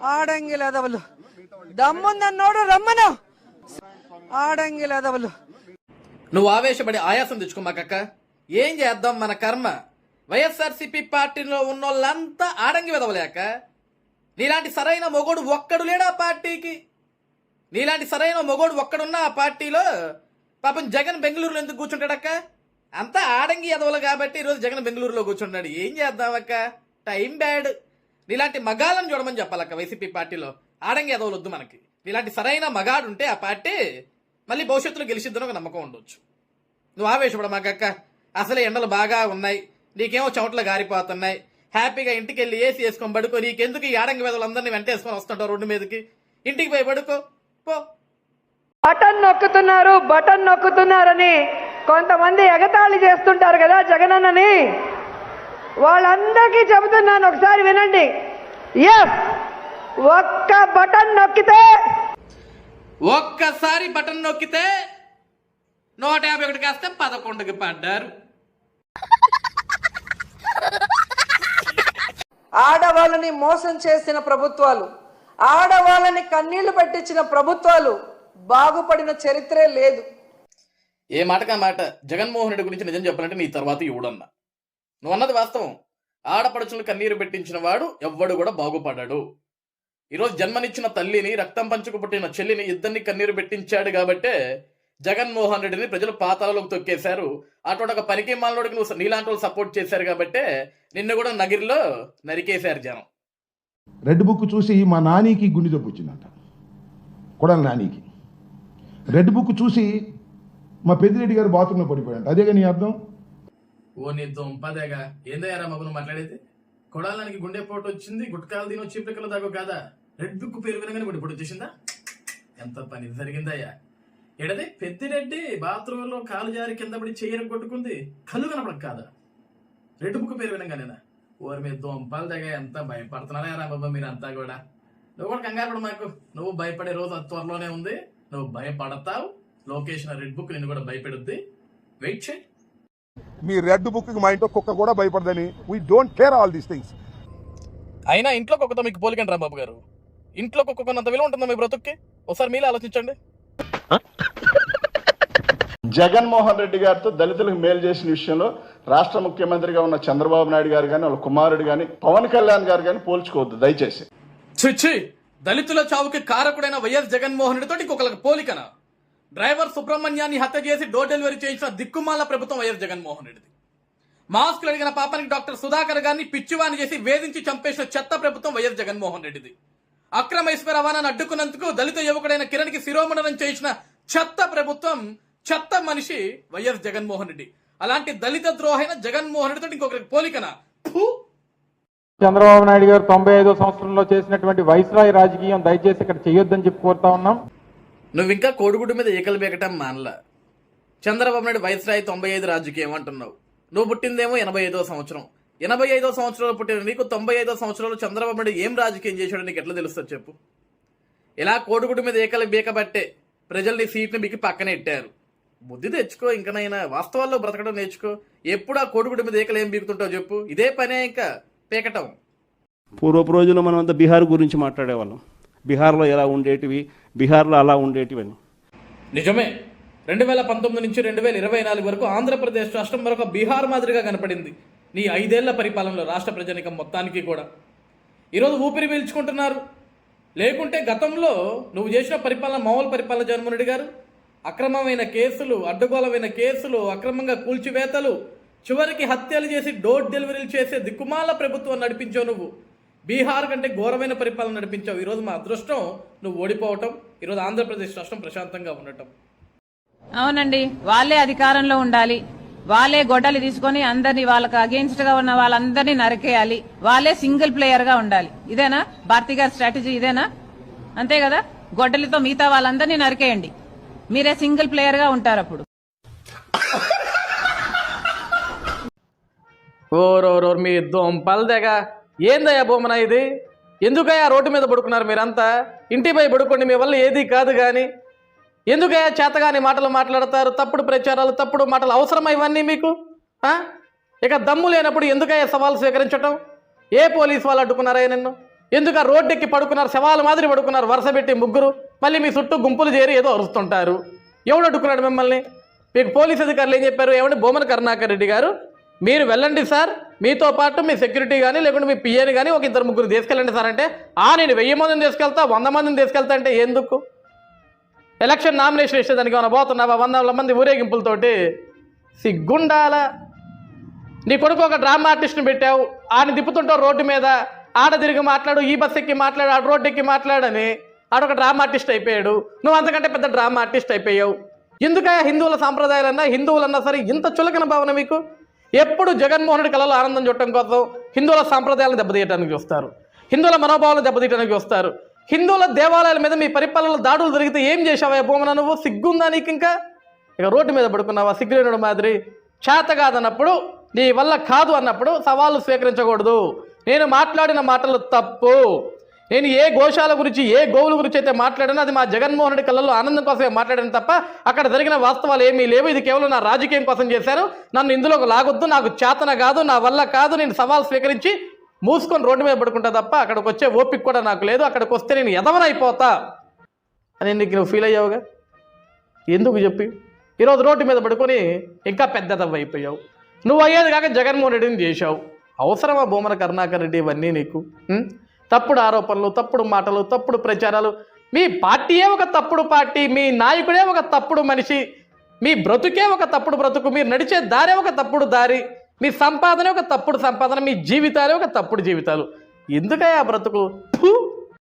ఆడంగి లేదవలు. దమ్ముందన్నోడు రమ్మను. ఆడంగి లేదవలు. నువ్వు ఆవేశపడి ఆయాసం తెచ్చుకోమాకక్క ఏం చేద్దాం మన కర్మ? వైఎస్ఆర్సీపీ పార్టీలో ఉన్నోళ్ళంతా ఆడంగి వెదవలేక నీలాంటి సరైన మొగోడు ఒక్కడు లేడా ఆ పార్టీకి? నీలాంటి సరైన మొగోడు ఒక్కడున్నా ఆ పార్టీలో? పాపం జగన్ బెంగళూరులో ఎందుకు కూర్చుంటాడక్క అంతా ఆడంగి ఎదవలు కాబట్టి ఈరోజు జగన్ బెంగళూరులో కూర్చుంటాడు ఏం చేద్దామక్క టైం బ్యాడ్. నీలాంటి మగాలను చూడమని చెప్పాలక్క వైసీపీ పార్టీలో. ఆడంగి ఎదవలు వద్దు మనకి. నీలాంటి సరైన మగాడు ఉంటే ఆ పార్టీ మళ్ళీ భవిష్యత్తులో గెలిచిద్దని ఒక నమ్మకం ఉండొచ్చు. నువ్వు ఆవేశపడ మాకక్క అసలే ఎండలు బాగా ఉన్నాయి. నీకేమో చెమటలు గారిపోతున్నాయి. హ్యాపీగా ఇంటికి వెళ్ళి ఏసీ వేసుకొని పడుకో. నీకెందుకు ఈ ఆడంగి వేదలందరినీ వెంటేసుకొని వస్తుంటావు రోడ్డు మీదకి? ఇంటికి పోయి పడుకో. పో. బటన్ నొక్కుతున్నారు బటన్ నొక్కుతున్నారని కొంతమంది ఎగతాళి చేస్తుంటారు కదా జగనన్నని. వాళ్ళందరికీ చెబుతున్నాను ఒకసారి వినండి. ఎస్ ఒక్క బటన్ నొక్కితే ఒక్కసారి బటన్ నొక్కితే నూట యాభై ఒకటి కాస్తే పదకొండుకి పడ్డారు. ఆడవాళ్ళని మోసం చేసిన ప్రభుత్వాలు ఆడవాళ్ళని కన్నీళ్ళు పెట్టించిన ప్రభుత్వాలు బాగుపడిన చరిత్రే లేదు. ఏ మాటకా మాట? జగన్మోహన్ రెడ్డి గురించి నిజం చెప్పాలంటే నీ తర్వాత ఎవడన్నా? నువ్వు అన్నది వాస్తవం. ఆడపడుచులు కన్నీరు పెట్టించిన వాడు ఎవ్వడు కూడా బాగుపడ్డాడు ఈరోజు జన్మనిచ్చిన తల్లిని రక్తం పంచుకు పుట్టిన చెల్లిని ఇద్దరిని కన్నీరు పెట్టించాడు కాబట్టే జగన్మోహన్ రెడ్డిని ప్రజలు పాతాలలోకి తొక్కేశారు. అటువంటి ఒక పనికి మాలనోడికి నువ్వు నీలాంటి వాళ్ళు సపోర్ట్ చేశారు కాబట్టే నిన్ను కూడా నగిరిలో నరికేశారు జనం. రెడ్ బుక్ చూసి మా నానికి గుండె జబ్బు వచ్చిందంట. కొడాలి నానికి. రెడ్ బుక్ చూసి మా పెద్దిరెడ్డి గారు బాత్రూంలో పడిపోయాడు అదేగా నీ అర్థం? ఓ నీ దుంపదేగా ఏందయ్యారా మగును నువ్వు మాట్లాడేది? కొడాలానికి గుండెపోటు వచ్చింది గుట్కాలు దీని వచ్చి పిక్కలు దాగో కాదా? రెడ్ బుక్ పేరు వినగానే ఇప్పుడు ఇప్పుడు వచ్చేసిందా? ఎంత పని జరిగిందయ్యా. ఎడది పెద్దిరెడ్డి బాత్రూంలో కాలు జారి కింద పడి చెయ్యని కొట్టుకుంది కళ్ళు కనపడక కాదా? రెడ్ బుక్ పేరు వినగానేనా? ఓరి మీద దొంపలు దగ్గ ఎంత భయపడుతున్నారా రా బాబా మీరు అంతా కూడా. నువ్వు కూడా కంగారు మాకు. నువ్వు భయపడే రోజు త్వరలోనే ఉంది. నువ్వు భయపడతావు. లొకేషన్ రెడ్ బుక్ నిన్ను కూడా భయపెడుద్ది. వెయిట్ చేయి మీ రెడ్ బుక్ మా ఇంట్లో కుక్క కూడా భయపడదని. We don't care all these things అయినా ఇంట్లో కుక్కతో మీకు పోలికండి రాంబాబు గారు? ఇంట్లో కుక్క కొన్నంత విలువ ఉంటుందా మీ బ్రతుక్కి? ఒకసారి మీరే ఆలోచించండి. జగన్మోహన్ రెడ్డి గారితో దళితులకు మేలు చేసిన విషయంలో రాష్ట్ర ముఖ్యమంత్రిగా ఉన్న చంద్రబాబు నాయుడు గారు కానీ వాళ్ళ కుమారుడు కానీ పవన్ కళ్యాణ్ గారు కానీ పోల్చుకోవద్దు దయచేసి. చిచ్చి దళితుల చావుకి కారకుడైన వైఎస్ జగన్మోహన్ రెడ్డితో ఇంకొకరికి పోలికన? డ్రైవర్ సుబ్రహ్మణ్యాన్ని హత్య చేసి డోర్ డెలివరీ చేయించిన దిక్కుమాల ప్రభుత్వం వైఎస్ జగన్మోహన్ రెడ్డిది మాస్కులు అడిగిన పాపానికి డాక్టర్ సుధాకర్ గారిని పిచ్చివాణి చేసి వేధించి చంపేసిన చెత్త ప్రభుత్వం వైఎస్ జగన్మోహన్ రెడ్డిది. అక్రమ ఇసుక రవాణాను అడ్డుకున్నందుకు దళిత యువకుడైన కిరణ్కి శిరోమండనం చేయించిన చెత్త ప్రభుత్వం చెత్త మనిషి వైఎస్ జగన్మోహన్ రెడ్డి. అలాంటి దళిత ద్రోహైన జగన్మోహన్ రెడ్డితో ఇంకొకరికి పోలికన? చంద్రబాబు నాయుడు గారు తొంభై ఐదో సంవత్సరంలో చేసినటువంటి వైస్రాయ్ రాజకీయం దయచేసి ఇక్కడ చేయొద్దని చెప్పి కోరుతా ఉన్నాం. నువ్వు ఇంకా కోడిగుడ్డు మీద ఈకలు బీకటం మానలా. చంద్రబాబు నాయుడు వయసురాయి తొంభై ఐదు రాజకీయం అంటున్నావు. నువ్వు పుట్టిందేమో ఎనభై ఐదో సంవత్సరం. ఎనభై ఐదో సంవత్సరాలు పుట్టిన నీకు తొంభై ఐదో సంవత్సరంలో చంద్రబాబు నాయుడు ఏం రాజకీయం చేశాడో నీకు ఎట్లా తెలుస్తుంది చెప్పు. ఇలా కోడిగుడ్డు మీద ఈకలు బీకబట్టే ప్రజల్ని సీట్ని బిక్కి పక్కన ఎట్టారు. బుద్ధి తెచ్చుకో ఇంకనైనా వాస్తవాల్లో బ్రతకడం నేర్చుకో. ఎప్పుడు ఆ కోడిగుడ్డు మీద ఈకలు ఏం బీకుతుంటావు చెప్పు. ఇదే పనే ఇంకా పీకటం. పూర్వపు రోజుల్లో మనం అంతా బీహార్ గురించి మాట్లాడేవాళ్ళం. బీహార్లో ఎలా ఉండేటివి బీహార్లో అలా ఉండేటివని. నిజమే. రెండు వేల పంతొమ్మిది నుంచి రెండు వేల ఇరవై నాలుగు వరకు ఆంధ్రప్రదేశ్ రాష్ట్రం మరొక బీహార్ మాదిరిగా కనపడింది. నీ ఐదేళ్ళ పరిపాలనలో రాష్ట్ర ప్రజానికం మొత్తానికి కూడా. ఈరోజు ఊపిరి పీల్చుకుంటున్నారు. లేకుంటే గతంలో నువ్వు చేసిన పరిపాలన మామూలు పరిపాలన జగన్మోహన్ రెడ్డి గారు అక్రమమైన కేసులు అడ్డగోలమైన కేసులు అక్రమంగా కూల్చివేతలు చివరికి హత్యలు చేసి డోర్ డెలివరీలు చేసే దిక్కుమాల ప్రభుత్వం నడిపించావు నువ్వు. బీహార్ కంటే ఘోరమైన పరిపాలన నడిపించావు. ఈరోజు మా అదృష్టం నువ్వు ఓడిపోవటం ఈరోజు ఆంధ్రప్రదేశ్ రాష్ట్రం ప్రశాంతంగా ఉండటం. అవునండి వాళ్ళే అధికారంలో ఉండాలి. వాళ్ళే గొడ్డలి తీసుకొని అందరినీ వాళ్ళకి అగేన్స్ట్గా ఉన్న వాళ్ళందరినీ నరికేయాలి. వాళ్ళే సింగిల్ ప్లేయర్గా ఉండాలి. ఇదేనా? భారతి గారి స్ట్రాటజీ ఇదేనా? అంతే కదా? గొడ్డలితో మిగతా వాళ్ళందరినీ నరికేయండి. మీరే సింగిల్ ప్లేయర్గా ఉంటారు అప్పుడు. ఓరోరోర్ మీ దొంపలు తెగ ఏందయ్యా బొమ్మన ఇది? ఎందుకయ్యా రోడ్డు మీద పడుకున్నారు మీరంతా? ఇంటిపై పడుకోండి మీ వల్ల ఏది కాదు కానీ ఎందుకయ్యా చేతగాని మాటలు మాట్లాడతారు? తప్పుడు ప్రచారాలు తప్పుడు మాటలు అవసరమా ఇవన్నీ మీకు? ఇక దమ్ము లేనప్పుడు ఎందుకయ్యా సవాలు స్వీకరించటం? ఏ పోలీస్ వాళ్ళు అడ్డుకున్నారయ్యా నిన్ను? ఎందుక రోడ్డెక్కి పడుకున్నారు శవాల మాదిరి పడుకున్నారు వరుస పెట్టి ముగ్గురు? మళ్ళీ మీ చుట్టూ గుంపులు చేరి ఏదో అరుస్తుంటారు. ఎవడు అడ్డుకున్నాడు మిమ్మల్ని? మీకు పోలీస్ అధికారులు ఏం చెప్పారు? ఏమంటే బొమ్మన కరుణాకర్ రెడ్డి గారు? మీరు వెళ్ళండి సార్. మీతో పాటు మీ సెక్యూరిటీ కానీ లేకుంటే మీ పిఏని కానీ ఒక ఇద్దరు ముగ్గురు తీసుకెళ్ళండి సార్ అంటే ఆ నేను వెయ్యి మందిని తీసుకెళ్తా వంద మందిని తీసుకెళ్తా అంటే ఎందుకు? ఎలక్షన్ నామినేషన్ ఇచ్చేదానికి ఏమైనా పోతున్నావా? వందల మంది ఊరేగింపులతోటి. సిగ్గుండాల. నీ కొడుకు ఒక డ్రామా ఆర్టిస్ట్ని పెట్టావు ఆయన తిప్పుతుంటావు రోడ్డు మీద ఆడ తిరిగి మాట్లాడు ఈ బస్ ఎక్కి మాట్లాడు ఆడ రోడ్డు ఎక్కి మాట్లాడని ఆడొక డ్రామా ఆర్టిస్ట్ అయిపోయాడు. నువ్వు అంతకంటే పెద్ద డ్రామా ఆర్టిస్ట్ అయిపోయావు. ఎందుకయ్యా హిందువుల సాంప్రదాయాలన్నా హిందువులన్నా సరే ఇంత చులకన భావన మీకు? ఎప్పుడు జగన్మోహన్ రెడ్డి కళలో ఆనందం చూడటం కోసం హిందువుల సాంప్రదాయాలను దెబ్బతీయడానికి చూస్తారు హిందువుల మనోభావాలను దెబ్బతీయడానికి వస్తారు. హిందువుల దేవాలయాల మీద మీ పరిపాలనలో దాడులు జరిగితే ఏం చేశావా భూమన నువ్వు? సిగ్గుందా నీకు ఇంకా ఇక రోడ్డు మీద పడుకున్నావా? సిగ్గులేనుడు మాదిరి చేత కాదన్నప్పుడు నీ వల్ల కాదు అన్నప్పుడు సవాళ్ళు స్వీకరించకూడదు. నేను మాట్లాడిన మాటలు తప్పు. నేను ఏ గోశాల గురించి ఏ గోవుల గురించి అయితే మాట్లాడానో అది మా జగన్మోహన్ రెడ్డి కళ్ళల్లో ఆనందం కోసమే మాట్లాడాను తప్ప అక్కడ జరిగిన వాస్తవాలు ఏమీ లేవు. ఇది కేవలం నా రాజకీయం కోసం చేశారు. నన్ను ఇందులోకి లాగొద్దు. నాకు చేతన కాదు నా వల్ల కాదు. నేను సవాల్ స్వీకరించి మూసుకొని రోడ్డు మీద పడుకుంటా తప్ప అక్కడికి వచ్చే ఓపిక కూడా నాకు లేదు. అక్కడికి వస్తే నేను ఎదవనైపోతా అని నీకు నువ్వు ఫీల్ అయ్యావుగా? ఎందుకు చెప్పి? ఈరోజు రోడ్డు మీద పడుకొని ఇంకా పెద్దదవ్వ అయిపోయావు. నువ్వు అయ్యేది కాక జగన్మోహన్ రెడ్డిని చేశావు. అవసరమా భూమన కరుణాకర్ రెడ్డి ఇవన్నీ నీకు? తప్పుడు ఆరోపణలు తప్పుడు మాటలు తప్పుడు ప్రచారాలు. మీ పార్టీయే ఒక తప్పుడు పార్టీ మీ నాయకుడే ఒక తప్పుడు మనిషి మీ బ్రతుకే ఒక తప్పుడు బ్రతుకు మీరు నడిచే దారే ఒక తప్పుడు దారి మీ సంపాదనే ఒక తప్పుడు సంపాదన మీ జీవితాలే ఒక తప్పుడు జీవితాలు. ఎందుకయ్యా బ్రతుకు?